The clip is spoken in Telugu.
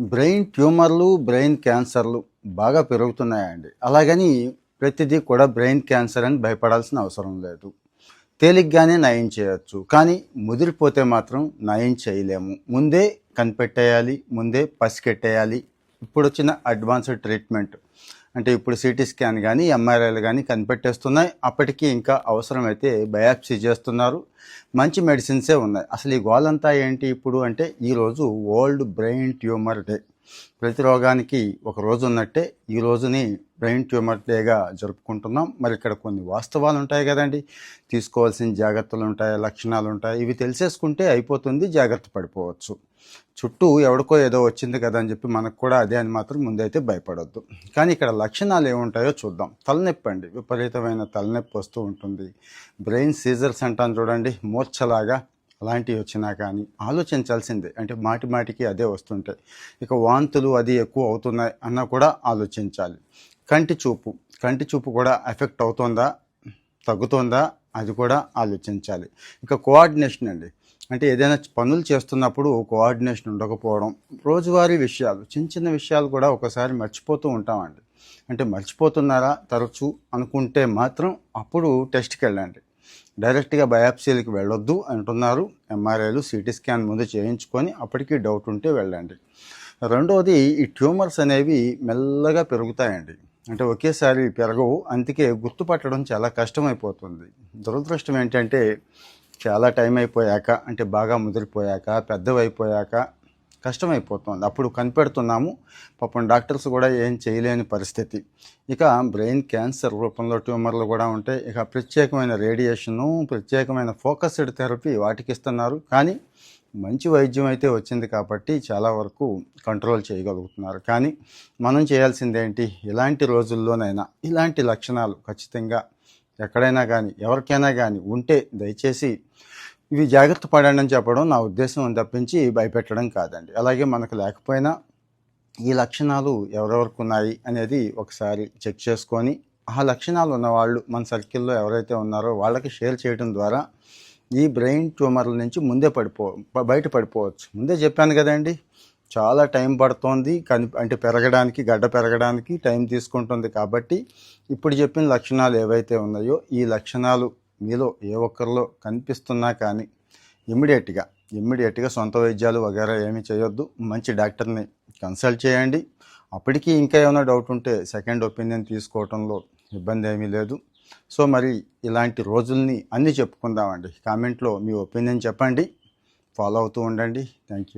బ్రెయిన్ ట్యూమర్లు బ్రెయిన్ క్యాన్సర్లు బాగా పెరుగుతున్నాయండి. అలాగని ప్రతిదీ కూడా బ్రెయిన్ క్యాన్సర్ అని భయపడాల్సిన అవసరం లేదు. తేలిగ్గానే నయం చేయొచ్చు. కానీ ముదిరిపోతే మాత్రం నయం చేయలేము. ముందే కనిపెట్టేయాలి ముందే పసికెట్టేయాలి ఇప్పుడు వచ్చిన అడ్వాన్స్డ్ ట్రీట్మెంట్. అంటే ఇప్పుడు సిటీ స్కాన్ కానీ ఎంఆర్ఐలు కానీ కనిపెట్టేస్తున్నాయి. అప్పటికీ ఇంకా అవసరమైతే బయాప్సీ చేస్తున్నారు. మంచి మెడిసిన్సే ఉన్నాయి. అసలు ఈ గోలంతా ఏంటి ఇప్పుడు అంటే ఈరోజు వరల్డ్ బ్రెయిన్ ట్యూమర్ డే. ప్రతి రోగానికి ఒక రోజు ఉన్నట్టే ఈ రోజుని బ్రెయిన్ ట్యూమర్ డేగా జరుపుకుంటున్నాం. మరి ఇక్కడ కొన్ని వాస్తవాలు ఉంటాయి కదండి. తీసుకోవాల్సిన జాగ్రత్తలు ఉంటాయి లక్షణాలు ఉంటాయి. ఇవి తెలిసేసుకుంటే అయిపోతుంది జాగ్రత్త పడిపోవచ్చు. చుట్టూ ఎవడికో ఏదో వచ్చింది కదా అని చెప్పి మనకు కూడా అదే అని మాత్రం ముందైతే భయపడొద్దు. కానీ ఇక్కడ లక్షణాలు ఏముంటాయో చూద్దాం. తలనొప్పి అండి. విపరీతమైన తలనొప్పి వస్తూ ఉంటుంది. బ్రెయిన్ సీజర్స్ అంటాను చూడండి. మూర్ఛలాగా అలాంటివి వచ్చినా కానీ ఆలోచించాల్సిందే. అంటే మాటి మాటికి అదే వస్తుంటాయి. ఇక వాంతులు అది ఎక్కువ అవుతున్నాయి అన్నా కూడా ఆలోచించాలి. కంటి చూపు. కంటి చూపు కూడా ఎఫెక్ట్ అవుతుందా? తగ్గుతుందా? అది కూడా ఆలోచించాలి. ఇక కోఆర్డినేషన్ అండి. అంటే ఏదైనా పనులు చేస్తున్నప్పుడు కోఆర్డినేషన్ ఉండకపోవడం రోజువారీ విషయాలు చిన్న చిన్న విషయాలు కూడా ఒకసారి మర్చిపోతూ ఉంటామండి. అంటే మర్చిపోతున్నారా? తరచూ అనుకుంటే మాత్రం అప్పుడు టెస్ట్కి వెళ్ళండి. డైరెక్ట్గా బయాప్సీలకు వెళ్ళొద్దు అంటున్నారు. ఎంఆర్ఐలు సిటీ స్కాన్ ముందు చేయించుకొని అప్పటికి డౌట్ ఉంటే వెళ్ళండి. రెండవది ఈ ట్యూమర్స్ అనేవి మెల్లగా పెరుగుతాయండి. అంటే ఒకేసారి పెరగవు. అందుకే గుర్తుపట్టడం చాలా కష్టమైపోతుంది. దురదృష్టం ఏంటంటే చాలా టైం అయిపోయాక అంటే బాగా ముదిరిపోయాక పెద్దవైపోయాక కష్టమైపోతుంది. అప్పుడు కనిపెడుతున్నాము. పాపం డాక్టర్స్ కూడా ఏం చేయలేని పరిస్థితి. ఇక బ్రెయిన్ క్యాన్సర్ రూపంలో ట్యూమర్లు కూడా ఉంటాయి ఇక ప్రత్యేకమైన రేడియేషను ప్రత్యేకమైన ఫోకస్డ్ థెరపీ వాటికి ఇస్తున్నారు కానీ మంచి వైద్యం అయితే వచ్చింది కాబట్టి చాలా వరకు కంట్రోల్ చేయగలుగుతున్నారు. కానీ మనం చేయాల్సిందేంటి? ఇలాంటి రోజుల్లోనైనా ఇలాంటి లక్షణాలు ఖచ్చితంగా ఎక్కడైనా కానీ ఎవరికైనా కానీ ఉంటే దయచేసి ఇవి జాగ్రత్త పడండి అని చెప్పడం నా ఉద్దేశం తప్పించి భయపెట్టడం కాదండి. అలాగే మనకు లేకపోయినా ఈ లక్షణాలు ఎవరెవరికి ఉన్నాయి అనేది ఒకసారి చెక్ చేసుకొని ఆ లక్షణాలు ఉన్న వాళ్ళు మన సర్కిల్లో ఎవరైతే ఉన్నారో వాళ్ళకి షేర్ చేయడం ద్వారా ఈ బ్రెయిన్ ట్యూమర్ల నుంచి ముందే పడిపో బయట పడిపోవచ్చు. ముందే చెప్పాను కదండి చాలా టైం పడుతోంది కని అంటే పెరగడానికి గడ్డ పెరగడానికి టైం తీసుకుంటుంది కాబట్టి ఇప్పుడు చెప్పిన లక్షణాలు ఏవైతే ఉన్నాయో ఈ లక్షణాలు మీలో ఏ ఒక్కరిలో కనిపిస్తున్నా కానీ ఇమ్మీడియట్గా ఇమ్మీడియట్గా సొంత వైద్యాలు వగేరా ఏమీ చేయొద్దు. మంచి డాక్టర్ని కన్సల్ట్ చేయండి. అప్పటికి ఇంకా ఏమైనా డౌట్ ఉంటే సెకండ్ ఒపీనియన్ తీసుకోవడంలో ఇబ్బంది ఏమీ లేదు. సో మరి ఇలాంటి రోజుల్ని అన్నీ చెప్పుకుందామండి. కామెంట్లో మీ ఒపీనియన్ చెప్పండి. ఫాలో అవుతూ ఉండండి. Thank you.